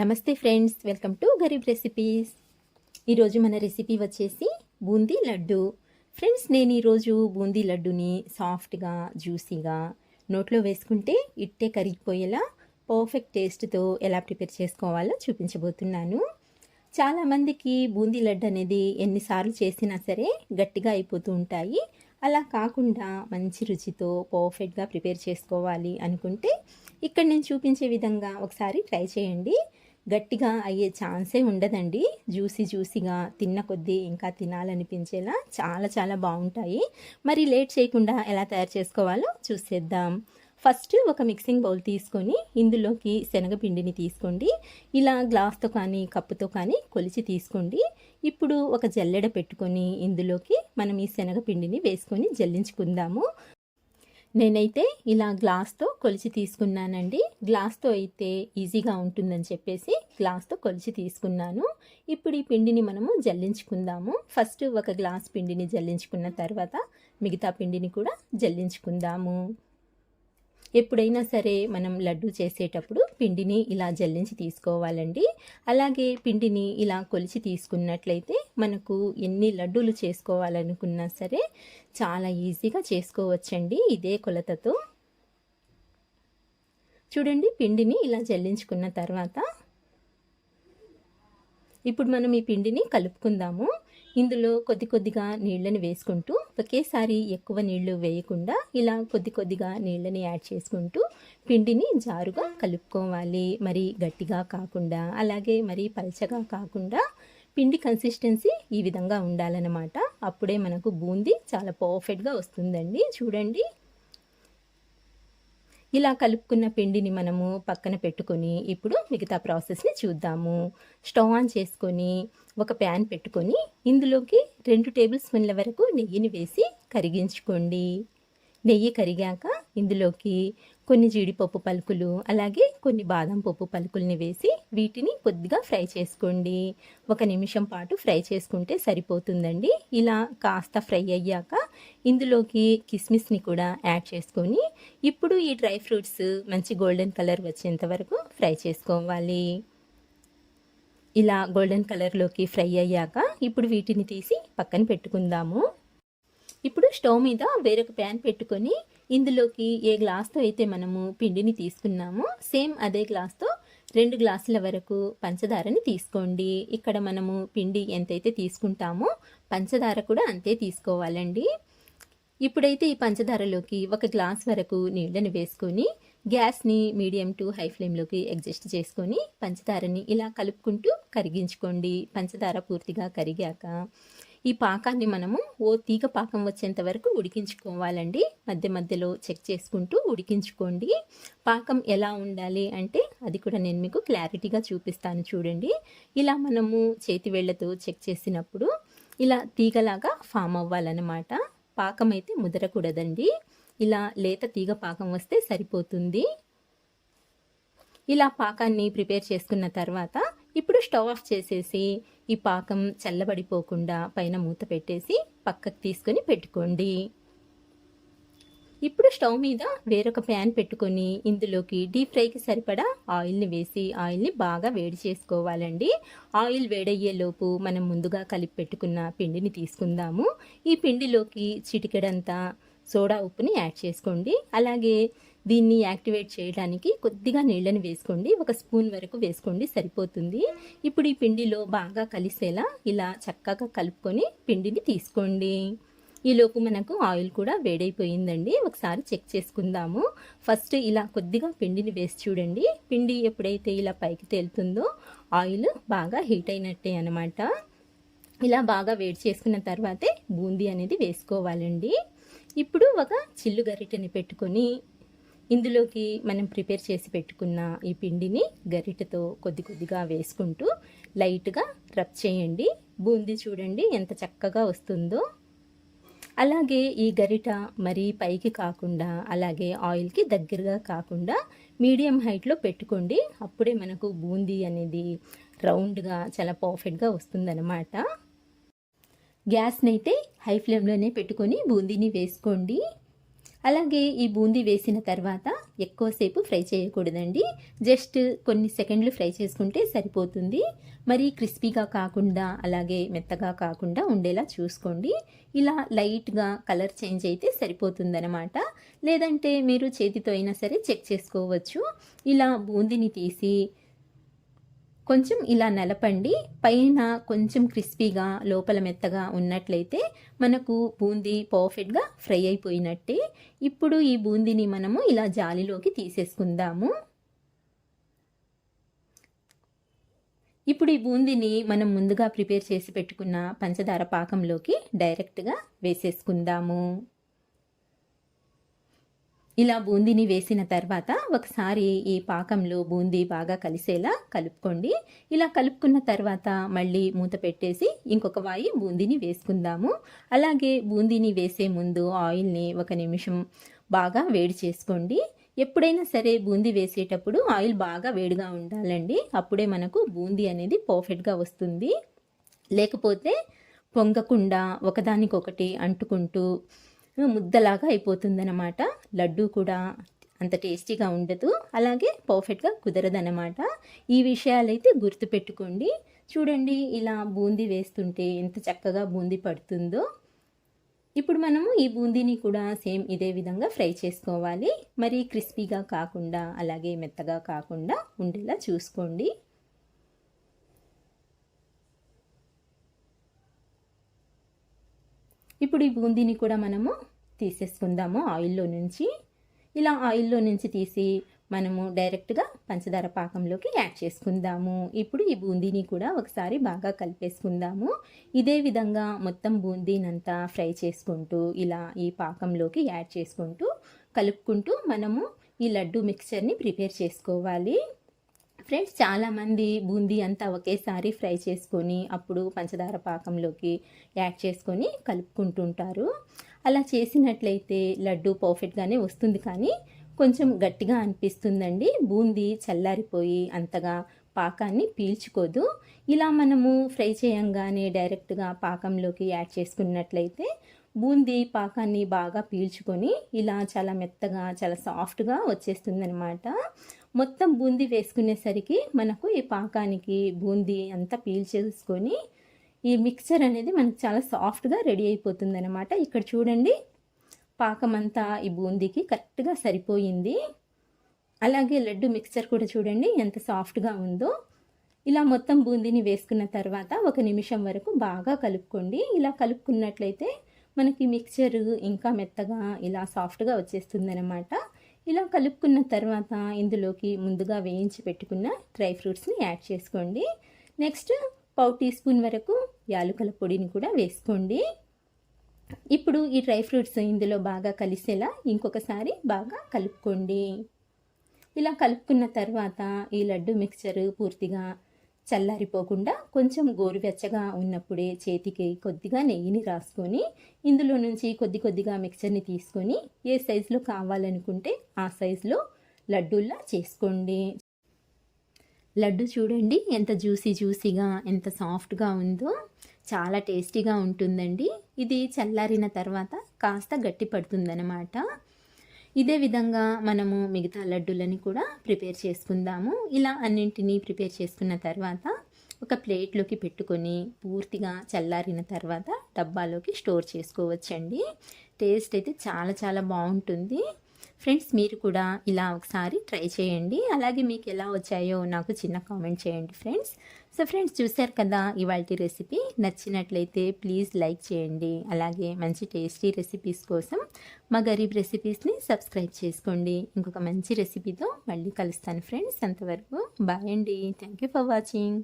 నమస్తే friends welcome to Garib recipes. ఈరోజు మన రెసిపీ వచ్చేసి బూందీ లడ్డు. ఫ్రెండ్స్ నేను ఈరోజు బూందీ లడ్డుని సాఫ్ట్గా జ్యూసీగా నోట్లో వేసుకుంటే ఇట్టే కరిగిపోయేలా పర్ఫెక్ట్ టేస్ట్తో ఎలా ప్రిపేర్ చేసుకోవాలో చూపించబోతున్నాను. చాలామందికి బూందీ లడ్డు అనేది ఎన్నిసార్లు చేసినా సరే గట్టిగా అయిపోతూ ఉంటాయి. అలా కాకుండా మంచి రుచితో పర్ఫెక్ట్గా ప్రిపేర్ చేసుకోవాలి అనుకుంటే ఇక్కడ నేను చూపించే విధంగా ఒకసారి ట్రై చేయండి. గట్టిగా అయ్యే ఛాన్సే ఉండదండి. జ్యూసీ జ్యూసీగా తిన్న కొద్దీ ఇంకా తినాలనిపించేలా చాలా చాలా బాగుంటాయి. మరి లేట్ చేయకుండా ఎలా తయారు చేసుకోవాలో చూసేద్దాం. ఫస్ట్ ఒక మిక్సింగ్ బౌల్ తీసుకొని ఇందులోకి శనగపిండిని తీసుకోండి. ఇలా గ్లాస్తో కానీ కప్పుతో కానీ కొలిచి తీసుకోండి. ఇప్పుడు ఒక జల్లెడ పెట్టుకొని ఇందులోకి మనం ఈ శనగపిండిని వేసుకొని జల్లించుకుందాము. నేనైతే ఇలా గ్లాస్తో కొలిచి తీసుకున్నానండి. గ్లాస్తో అయితే ఈజీగా ఉంటుందని చెప్పేసి గ్లాస్తో కొలిచి తీసుకున్నాను. ఇప్పుడు ఈ పిండిని మనము జల్లించుకుందాము. ఫస్ట్ ఒక గ్లాస్ పిండిని జల్లించుకున్న తర్వాత మిగతా పిండిని కూడా జల్లించుకుందాము. ఎప్పుడైనా సరే మనం లడ్డు చేసేటప్పుడు పిండిని ఇలా జల్లించి తీసుకోవాలండి. అలాగే పిండిని ఇలా కొలిచి తీసుకున్నట్లయితే మనకు ఎన్ని లడ్డూలు చేసుకోవాలనుకున్నా సరే చాలా ఈజీగా చేసుకోవచ్చండి ఇదే కొలతతో. చూడండి పిండిని ఇలా జల్లించుకున్న తర్వాత ఇప్పుడు మనం ఈ పిండిని కలుపుకుందాము. ఇందులో కొద్ది కొద్దిగా నీళ్ళని వేసుకుంటూ ఒకేసారి ఎక్కువ నీళ్ళు వేయకుండా ఇలా కొద్ది కొద్దిగా నీళ్ళని యాడ్ చేసుకుంటూ పిండిని జారుగా కలుపుకోవాలి. మరి గట్టిగా కాకుండా అలాగే మరి పల్చగా కాకుండా పిండి కన్సిస్టెన్సీ ఈ విధంగా ఉండాలన్నమాట. అప్పుడే మనకు బూందీ చాలా పర్ఫెక్ట్గా వస్తుందండి. చూడండి. ఇలా కలుపుకున్న పిండిని మనము పక్కన పెట్టుకొని ఇప్పుడు మిగతా ప్రాసెస్ని చూద్దాము. స్టవ్ ఆన్ చేసుకొని ఒక ప్యాన్ పెట్టుకొని ఇందులోకి రెండు టేబుల్ స్పూన్ల వరకు నెయ్యిని వేసి కరిగించుకోండి. నెయ్యి కరిగాక ఇందులోకి కొన్ని జీడిపప్పు పలుకులు అలాగే కొన్ని బాదం పప్పు పలుకుల్ని వేసి వీటిని కొద్దిగా ఫ్రై చేసుకోండి. ఒక నిమిషం పాటు ఫ్రై చేసుకుంటే సరిపోతుందండి. ఇలా కాస్త ఫ్రై అయ్యాక ఇందులోకి కిస్మిస్ని కూడా యాడ్ చేసుకొని ఇప్పుడు ఈ డ్రై ఫ్రూట్స్ మంచి గోల్డెన్ కలర్ వచ్చేంత వరకు ఫ్రై చేసుకోవాలి. ఇలా గోల్డెన్ కలర్లోకి ఫ్రై అయ్యాక ఇప్పుడు వీటిని తీసి పక్కన పెట్టుకుందాము. ఇప్పుడు స్టవ్ మీద వేరొక ప్యాన్ పెట్టుకొని ఇందులోకి ఏ గ్లాస్తో అయితే మనము పిండిని తీసుకున్నామో సేమ్ అదే గ్లాస్తో రెండు గ్లాసుల వరకు పంచదారని తీసుకోండి. ఇక్కడ మనము పిండి ఎంతైతే తీసుకుంటామో పంచదార కూడా అంతే తీసుకోవాలండి. ఇప్పుడైతే ఈ పంచదారలోకి ఒక గ్లాస్ వరకు నీళ్ళని వేసుకొని గ్యాస్ని మీడియం టు హై ఫ్లేమ్లోకి అడ్జస్ట్ చేసుకొని పంచదారని ఇలా కలుపుకుంటూ కరిగించుకోండి. పంచదార పూర్తిగా కరిగాక ఈ పాకాన్ని మనము ఓ తీగ పాకం వచ్చేంత వరకు ఉడికించుకోవాలండి. మధ్య మధ్యలో చెక్ చేసుకుంటూ ఉడికించుకోండి. పాకం ఎలా ఉండాలి అంటే అది కూడా నేను మీకు క్లారిటీగా చూపిస్తాను చూడండి. ఇలా మనము చేతి వేళ్ళతో చెక్ చేసినప్పుడు ఇలా తీగలాగా ఫామ్ అవ్వాలన్నమాట. పాకం అయితే ముదరకూడదండి. ఇలా లేత తీగ పాకం వస్తే సరిపోతుంది. ఇలా పాకాన్ని ప్రిపేర్ చేసుకున్న తర్వాత ఇప్పుడు స్టవ్ ఆఫ్ చేసేసి ఈ పాకం చల్లబడిపోకుండా పైన మూత పెట్టేసి పక్కకు తీసుకొని పెట్టుకోండి. ఇప్పుడు స్టవ్ మీద వేరొక ప్యాన్ పెట్టుకొని ఇందులోకి డీప్ ఫ్రైకి సరిపడా ఆయిల్ని వేసి ఆయిల్ని బాగా వేడి చేసుకోవాలండి. ఆయిల్ వేడయ్యేలోపు మనం ముందుగా కలిపి పెట్టుకున్న పిండిని తీసుకుందాము. ఈ పిండిలోకి చిటికెడంతా సోడా ఉప్పుని యాడ్ చేసుకోండి. అలాగే దీన్ని యాక్టివేట్ చేయడానికి కొద్దిగా నీళ్ళని వేసుకోండి. ఒక స్పూన్ వరకు వేసుకోండి. సరిపోతుంది. ఇప్పుడు ఈ పిండిలో బాగా కలిసేలా ఇలా చక్కగా కలుపుకొని పిండిని తీసుకోండి. ఈలోపు మనకు ఆయిల్ కూడా వేడైపోయిందండి. ఒకసారి చెక్ చేసుకుందాము. ఫస్ట్ ఇలా కొద్దిగా పిండిని వేసి చూడండి. పిండి ఎప్పుడైతే ఇలా పైకి తేలుతుందో ఆయిల్ బాగా హీట్ అయినట్టే అనమాట ఇలా బాగా వేడి చేసుకున్న తర్వాతే బూందీ అనేది వేసుకోవాలండి. ఇప్పుడు ఒక చిల్లు గరిటెని పెట్టుకొని ఇందులోకి మనం ప్రిపేర్ చేసి పెట్టుకున్న ఈ పిండిని గరిటతో కొద్ది కొద్దిగా వేసుకుంటూ లైట్గా రబ్ చేయండి. బూందీ చూడండి ఎంత చక్కగా వస్తుందో. అలాగే ఈ గరిట మరీ పైకి కాకుండా అలాగే ఆయిల్కి దగ్గరగా కాకుండా మీడియం హైట్లో పెట్టుకోండి. అప్పుడే మనకు బూందీ అనేది రౌండ్గా చాలా పర్ఫెక్ట్గా వస్తుందన్నమాట. గ్యాస్ని అయితే హై ఫ్లేమ్లోనే పెట్టుకొని బూందీని వేసుకోండి. అలాగే ఈ బూందీ వేసిన తర్వాత ఎక్కువసేపు ఫ్రై చేయకూడదండి. జస్ట్ కొన్ని సెకండ్లు ఫ్రై చేసుకుంటే సరిపోతుంది. మరి క్రిస్పీగా కాకుండా అలాగే మెత్తగా కాకుండా ఉండేలా చూసుకోండి. ఇలా లైట్గా కలర్ చేంజ్ అయితే సరిపోతుందనమాట లేదంటే మీరు చేతితో అయినా సరే చెక్ చేసుకోవచ్చు. ఇలా బూందీని తీసి కొంచెం ఇలా నలపండి. పైన కొంచెం క్రిస్పీగా లోపల మెత్తగా ఉన్నట్లయితే మనకు బూందీ పర్ఫెక్ట్గా ఫ్రై అయిపోయినట్టే. ఇప్పుడు ఈ బూందీని మనము ఇలా జాలిలోకి తీసేసుకుందాము. ఇప్పుడు ఈ బూందీని మనం ముందుగా ప్రిపేర్ చేసి పెట్టుకున్న పంచదార పాకంలోకి డైరెక్ట్గా వేసేసుకుందాము. ఇలా బూందీని వేసిన తర్వాత ఒకసారి ఈ పాకంలో బూందీ బాగా కలిసేలా కలుపుకోండి. ఇలా కలుపుకున్న తర్వాత మళ్ళీ మూత పెట్టేసి ఇంకొక వాయి బూందీని వేసుకుందాము. అలాగే బూందీని వేసే ముందు ఆయిల్ని ఒక నిమిషం బాగా వేడి చేసుకోండి. ఎప్పుడైనా సరే బూందీ వేసేటప్పుడు ఆయిల్ బాగా వేడిగా ఉండాలండి. అప్పుడే మనకు బూందీ అనేది పర్ఫెక్ట్గా వస్తుంది. లేకపోతే పొంగకుండా ఒకదానికొకటి అంటుకుంటూ ముద్దలాగా అయిపోతుందన్నమాట. లడ్డు కూడా అంత టేస్టీగా ఉండదు. అలాగే పర్ఫెక్ట్గా కుదరదన్నమాట. ఈ విషయాలైతే గుర్తుపెట్టుకోండి చూడండి ఇలా బూందీ వేస్తుంటే ఎంత చక్కగా బూందీ పడుతుందో. ఇప్పుడు మనము ఈ బూందీని కూడా సేమ్ ఇదే విధంగా ఫ్రై చేసుకోవాలి. మరి క్రిస్పీగా కాకుండా అలాగే మెత్తగా కాకుండా ఉండేలా చూసుకోండి. ఇప్పుడు ఈ బూందీని కూడా మనము తీసేసుకుందాము ఆయిల్లో నుంచి. ఇలా ఆయిల్లో నుంచి తీసి మనము డైరెక్ట్గా పంచదార పాకంలోకి యాడ్ చేసుకుందాము. ఇప్పుడు ఈ బూందీని కూడా ఒకసారి బాగా కలిపేసుకుందాము. ఇదే విధంగా మొత్తం బూందీనంతా ఫ్రై చేసుకుంటూ ఇలా ఈ పాకంలోకి యాడ్ చేసుకుంటూ కలుపుకుంటూ మనము ఈ లడ్డు మిక్చర్ని ప్రిపేర్ చేసుకోవాలి. ఫ్రెండ్స్ చాలామంది బూందీ అంతా ఒకేసారి ఫ్రై చేసుకొని అప్పుడు పంచదార పాకంలోకి యాడ్ చేసుకొని కలుపుకుంటుంటారు. అలా చేసినట్లయితే లడ్డు పర్ఫెక్ట్గానే వస్తుంది కానీ కొంచెం గట్టిగా అనిపిస్తుందండి. బూందీ చల్లారిపోయి అంతగా పాకాన్ని పీల్చుకోదు. ఇలా మనము ఫ్రై చేయంగానే డైరెక్ట్గా పాకంలోకి యాడ్ చేసుకున్నట్లయితే బూందీ పాకాన్ని బాగా పీల్చుకొని ఇలా చాలా మెత్తగా చాలా సాఫ్ట్గా వచ్చేస్తుందనమాట మొత్తం బూందీ వేసుకునేసరికి మనకు ఈ పాకానికి బూందీ అంతా పీల్చేసుకొని ఈ మిక్చర్ అనేది మనకు చాలా సాఫ్ట్గా రెడీ అయిపోతుందన్నమాట. ఇక్కడ చూడండి పాకం అంతా ఈ బూందీకి కరెక్ట్గా సరిపోయింది. అలాగే లడ్డు మిక్చర్ కూడా చూడండి ఎంత సాఫ్ట్గా ఉందో. ఇలా మొత్తం బూందీని వేసుకున్న తర్వాత ఒక నిమిషం వరకు బాగా కలుపుకోండి. ఇలా కలుపుకున్నట్లయితే మనకి మిక్చర్ ఇంకా మెత్తగా ఇలా సాఫ్ట్గా వచ్చేస్తుందన్నమాట. ఇలా కలుపుకున్న తర్వాత ఇందులోకి ముందుగా వేయించి పెట్టుకున్న డ్రై ఫ్రూట్స్ని యాడ్ చేసుకోండి. నెక్స్ట్ పావు టీ స్పూన్ వరకు యాలుకల పొడిని కూడా వేసుకోండి. ఇప్పుడు ఈ డ్రై ఫ్రూట్స్ ఇందులో బాగా కలిసేలా ఇంకొకసారి బాగా కలుపుకోండి. ఇలా కలుపుకున్న తర్వాత ఈ లడ్డు మిక్చరు పూర్తిగా చల్లారిపోకుండా కొంచెం గోరువెచ్చగా ఉన్నప్పుడే చేతికి కొద్దిగా నెయ్యిని రాసుకొని ఇందులో నుంచి కొద్ది కొద్దిగా మిక్చర్ని తీసుకొని ఏ సైజులో కావాలనుకుంటే ఆ సైజులో లడ్డూల్లా చేసుకోండి. లడ్డు చూడండి ఎంత జ్యూసీ జ్యూసీగా ఎంత సాఫ్ట్గా ఉందో చాలా టేస్టీగా ఉంటుందండి. ఇది చల్లారిన తర్వాత కాస్త గట్టి పడుతుందన్నమాట ఇదే విధంగా మనము మిగతా లడ్డూలని కూడా ప్రిపేర్ చేసుకుందాము. ఇలా అన్నింటినీ ప్రిపేర్ చేసుకున్న తర్వాత ఒక ప్లేట్లోకి పెట్టుకొని పూర్తిగా చల్లారిన తర్వాత డబ్బాలోకి స్టోర్ చేసుకోవచ్చండి. టేస్ట్ అయితే చాలా చాలా బాగుంటుంది. ఫ్రెండ్స్ మీరు కూడా ఇలా ఒకసారి ట్రై చేయండి. అలాగే మీకు ఎలా వచ్చాయో నాకు చిన్న కామెంట్ చేయండి ఫ్రెండ్స్. సో ఫ్రెండ్స్ చూశారు కదా ఇవాళ రెసిపీ నచ్చినట్లయితే ప్లీజ్ లైక్ చేయండి. అలాగే మంచి టేస్టీ రెసిపీస్ కోసం మా గరీబ్ రెసిపీస్ని సబ్స్క్రైబ్ చేసుకోండి. ఇంకొక మంచి రెసిపీతో మళ్ళీ కలుస్తాను ఫ్రెండ్స్ అంతవరకు బాయ్ అండి. Thank you for watching